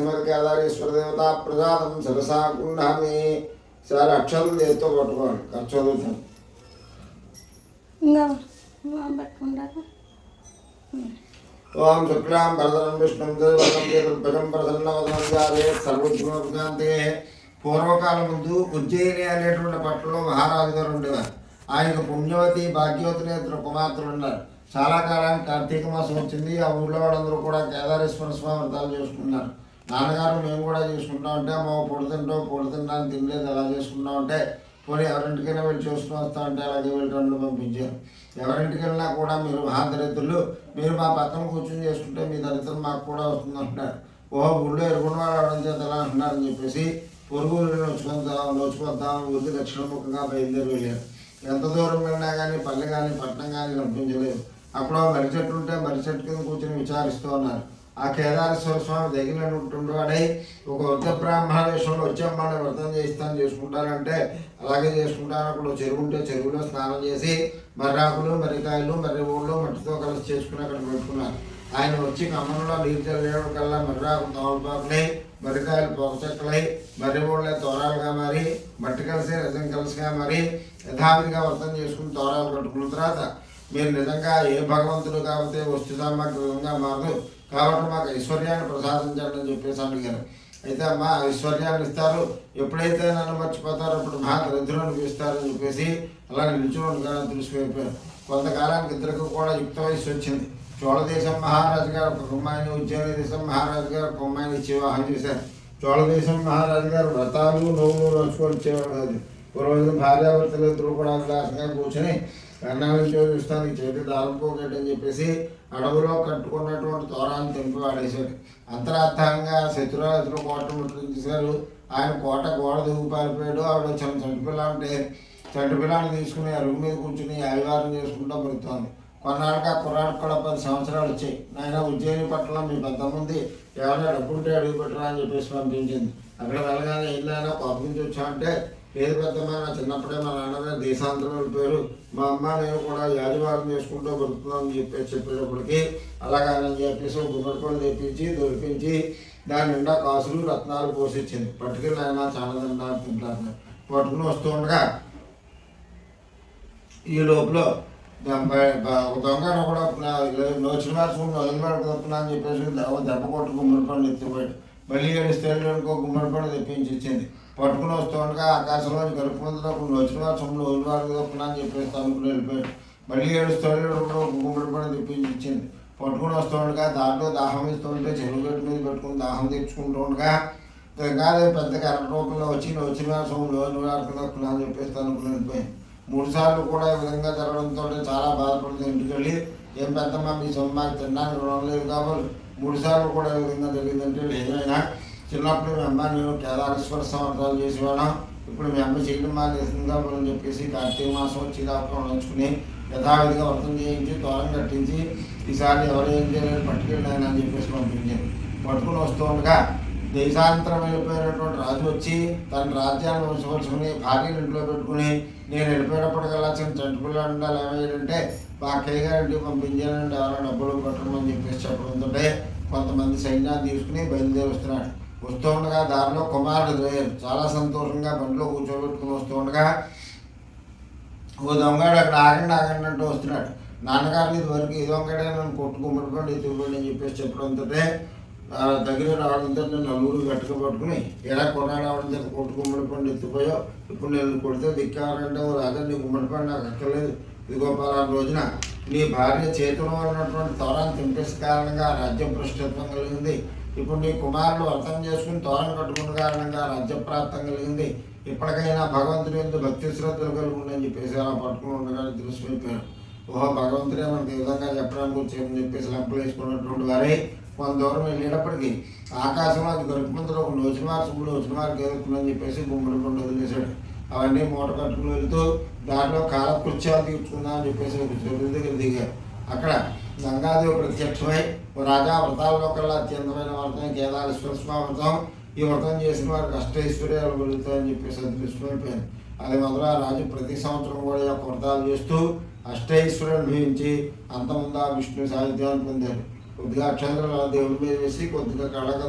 దేవత ప్రసాదం సరసా గుండామి సార్ అక్షరం చేతితో పట్టుకోండి ఖర్చు పట్టుకుంటారా? ఓం శుక్లాం భరతరం విష్ణుం దేవతం జాతే సర్వజ్ఞాంతే పూర్వకాలం ముందు ఉజ్జయిని అనేటువంటి పట్టణంలో మహారాజు గారు ఉండేవారు ఆయనకు పుణ్యవతి భాగ్యవతి ఇద్దరు కుమార్తెలు ఉన్నారు. చాలా కాలానికి కార్తీక మాసం వచ్చింది. ఆ ఊళ్ళో వాళ్ళందరూ కూడా కేదారేశ్వర స్వామి వ్రతాలు చేసుకున్నారు నాన్నగారు మేము కూడా చూసుకుంటా ఉంటే మా పొడి తింటాం పొడి తిన్నాను తినలేదు అలా చేసుకుంటా ఉంటే పోనీ ఎవరింటికైనా వెళ్ళి చూసుకుని వస్తా ఉంటే అలాగే వెళ్ళి పంపించారు. ఎవరింటికి వెళ్ళినా కూడా మీరు మహాదరిద్రులు మీరు మా పక్కన కూర్చొని చేసుకుంటే మీ దరిద్రం మాకు కూడా వస్తుంది అంటున్నారు. ఓహో గుళ్ళు ఎరుగున్న వాళ్ళు అవడం చేత ఎలా అంటున్నారని చెప్పేసి పొరుగులు నోచుకుందాం నోచుకొద్దాం ఊరికి దక్షిణముఖంగా బయలుదేరి వెళ్ళారు. ఎంత దూరం వెళ్ళినా కానీ పల్లె కానీ పట్టణం కానీ కనిపించలేదు. అప్పుడు మర్రి చెట్టు ఉంటే మర్రి చెట్టు కింద కూర్చొని విచారిస్తూ ఉన్నారు. ఆ కేదారేశ్వర స్వామి దగ్గర ఉంటుండవాడై ఒక వృద్ధ బ్రాహ్మణ వేషంలో వచ్చామని వ్రతం చేస్తాను చేసుకుంటారంటే అలాగే చేసుకుంటాను అక్కడ చెరువు ఉంటే చెరువులో స్నానం చేసి మర్రాకులు మర్రికాయలు మర్రి ఊళ్ళు మట్టితో కలిసి చేసుకుని అక్కడ పెట్టుకున్నారు. ఆయన వచ్చి కమ్మంలో నీరు చల్లేయడం కల్లా మర్రాకు తోలపాకులై మర్రికాయలు పొగచెక్కలై మర్రి ఊళ్ళే తోరాలుగా మారి మట్టి కలిసి రజం కలిసిగా మారి యథావిధిగా వ్రతం చేసుకుని తోరాలు కట్టుకున్న తర్వాత మీరు నిజంగా ఏ భగవంతుడు కాబట్టి వస్తు విధంగా మారదు. కాబట్టి మాకు ఐశ్వర్యాన్ని ప్రసాదించండి అని చెప్పేసి అడిగారు. అయితే అమ్మా ఐశ్వర్యాన్ని ఇస్తారు. ఎప్పుడైతే నన్ను మర్చిపోతారో అప్పుడు మా దరిద్రులను ఇస్తారని చెప్పేసి అలా నిల్చుని కానీ తెలిసిపోయిపోయారు. కొంతకాలానికి ఇద్దరికి కూడా యుక్త వయసు వచ్చింది. చోళదేశం మహారాజు గారు ఒక కుమ్మాయిని ఉజ్జయిని దేశం మహారాజు గారు ఒక కుమ్మాయిని ఇచ్చి వివాహం చేశారు. చోళదేశం మహారాజు గారు వ్రతాలు నవ్వులు రోజుకొని ఇచ్చేవాడు కాదు. పూర్వజులు భార్యాభర్తలు ఇద్దరు కూడా విలాసంగా కూర్చొని కర్ణాలను చూపిస్తాను ఈ చేతి దారం చెప్పేసి అడవులో కట్టుకున్నటువంటి తోరాన్ని తెంపి వాడేశాడు. అంతరార్థంగా శత్రురాజులు కోట ముట్టించేశారు ఆయన కోట గోడ దిగు పారిపోయాడు. ఆవిడ చిన్న చంటిపిల్ల అంటే చంటిపిల్లాన్ని తీసుకుని అరుగు మీద కూర్చుని అవివారం చేసుకుంటూ పెడుతోంది కొన్నాళ్ళకి ఆ కుర్రాడికి కూడా పది సంవత్సరాలు వచ్చాయి. నాయన ఉజ్జయిని పట్టణం మీ పెద్ద మంది ఎవరైనా డబ్బుంటే అడుగు పెట్టరా అని చెప్పేసి పంపించింది. అక్కడ వెళ్ళగానే వెళ్ళైనా కోపం నుంచి పేరు పెద్దమ్మ నా చిన్నప్పుడే మా నాన్నగారు దేశాంతరం వెళ్ళిపోయారు మా అమ్మ నేను కూడా యాజమాన్యం చేసుకుంటూ బతుకుతున్నాం చెప్పేసి చెప్పేటప్పటికి అలాగని చెప్పేసి గుమ్మడిపండు తెప్పించి దొరికించి దాని నిండా కాసులు రత్నాలు పోసిచ్చింది. పట్టుకెళ్ళి ఆయన చాలా తింటారు తింటారు. పట్టుకుని వస్తూ ఉండగా ఈ లోపల దొంగ కూడా నోచిన మార్చుకుని వదిలిపెట్టు అని చెప్పేసి దెబ్బ దెబ్బ కొట్టు గుమ్మడి పండు ఎత్తిపోయాడు. మళ్ళీ ఏడిస్తే ఇంకో గుమ్మడి పండు తెప్పించి ఇచ్చింది. పట్టుకుని వస్తుండగా ఆకాశంలోంచి గరుపు ముందులో నోచిన మార్చుకుని వదిలిపెట్టు తప్పునా అని చెప్పేసి తమ్ముకుని వెళ్ళిపోయాడు. మళ్ళీ ఏడుస్తే ఒక గుమ్మడి పండు తెప్పించి ఇచ్చింది పట్టుకుని వస్తుండగా దాంట్లో దాహం ఇస్తుంటే చెరువు గట్టు మీద పెట్టుకుని దాహం తెచ్చుకుంటూ ఉండగా కాదు పెద్ద కరెంట్ రూపంలో వచ్చి నువ్వు వచ్చిన సొమ్ములో నువ్వు ఆడుకున్నా అని చెప్పేసి అనుకుని వెళ్ళిపోయింది మూడు సార్లు కూడా ఈ విధంగా జరగడంతో చాలా బాధపడుతుంది ఇంటికి వెళ్ళి ఏం పెద్దమ్మ మీ సొమ్ము మాకు తినడానికి రుణం లేదు కాబట్టి మూడు సార్లు కూడా ఈ విధంగా జరిగిందంటే ఏదైనా చిన్నప్పుడు మీ అమ్మ నేను కేదారేశ్వర సంవత్సరాలు చేసేవాళ్ళం. ఇప్పుడు మీ అమ్మ చేయడం మానేసింది కాబట్టి అని చెప్పేసి కార్తీక మాసం వచ్చి దాకా ఉంచుకుని యథావిధిగా వ్రతం చేయించి తోరం కట్టించి ఈసారి ఎవరు ఏం చేయలేదు పట్టుకెళ్ళాను అని చెప్పేసి పంపించాను పట్టుకుని వస్తూ ఉండగా దేశాంతరం వెళ్ళిపోయినటువంటి రాజు వచ్చి తన రాజ్యాన్ని వంశపరుచుకుని భార్యను ఇంట్లో పెట్టుకుని నేను వెళ్ళిపోయినప్పటికల్లా చిన్న చంటి ఉండాలి ఏమయ్యాడంటే మా అక్కయ్య గారింటికి ఎవరైనా డబ్బులు కట్టమని చెప్పేసి చెప్పడంతో కొంతమంది సైన్యాన్ని తీసుకుని బయలుదేరి వస్తున్నాడు. వస్తూ ఉండగా దారిలో కుమారుడు ద్వయం చాలా సంతోషంగా బండిలో కూర్చోబెట్టుకుని వస్తూ ఉండగా ఓ దొంగడు అక్కడ ఆగండి ఆగండి అంటూ వస్తున్నాడు. నాన్నగారిని ఇదివరకు ఈ దొంగడే నన్ను కొట్టుకుమ్మడిపోండి ఎత్తుకుపోండి అని చెప్పేసి చెప్పడంతో దగ్గర రావడంతో నేను నలుగురు గట్టుకు పట్టుకుని ఎలా కొనాలి రావడంతో కొట్టు గుమ్మడి పండు ఎత్తిపోయావు ఇప్పుడు నేను కొడితే దిక్కారంటే ఓ రాజా నీ నాకు అక్కర్లేదు. ఇదిగో పలానా రోజున నీ భార్య చేతిలో ఉన్నటువంటి తోరాన్ని తింపేసి కారణంగా ఆ రాజ్యం భ్రష్టత్వం కలిగింది. ఇప్పుడు నీ కుమారుడు అర్థం చేసుకుని తోరణ కట్టుకున్న కారణంగా రాజ్యప్రాప్తం కలిగింది. ఇప్పటికైనా భగవంతుడి ఎందు భక్తి శ్రద్ధలు కలుగుండని చెప్పేసి అలా పట్టుకుని ఉండగానే తెలిసిపోయిపోయారు ఓహో భగవంతుడే మనకి ఈ విధంగా చెప్పడానికి వచ్చామని చెప్పేసి లంపలు వేసుకున్నటువంటి వారే కొంత దూరం వెళ్ళేటప్పటికి ఆకాశంలో అది గరుపుమంతులో ఒక నోచిమార్ సుబ్బుడు నోచిమార్ గెలుపుతుందని చెప్పేసి గుమ్మడి పండు వదిలేశాడు. అవన్నీ మూట కట్టుకుని వెళ్తూ దాంట్లో కాలకృత్యాలు తీర్చుకుందాం అని చెప్పేసి ఒక చెరువు దగ్గర దిగారు అక్కడ గంగాదేవి ప్రత్యక్షమై రాజా వ్రతాల్లో కల్లా అత్యంతమైన వ్రతం కేదారేశ్వర స్వామి వ్రతం. ఈ వ్రతం చేసిన వారికి అష్టైశ్వర్యాలు కలుగుతాయని చెప్పేసి అదృష్టమైపోయింది అది మొదల రాజు ప్రతి సంవత్సరం కూడా యొక్క వ్రతాలు చేస్తూ అష్టైశ్వర్యం భవించి అంతముందా విష్ణు సాహిత్యాన్ని పొందారు కొద్దిగా అక్షంద్రాల దేవుడి మీద వేసి కొద్దిగా కళగా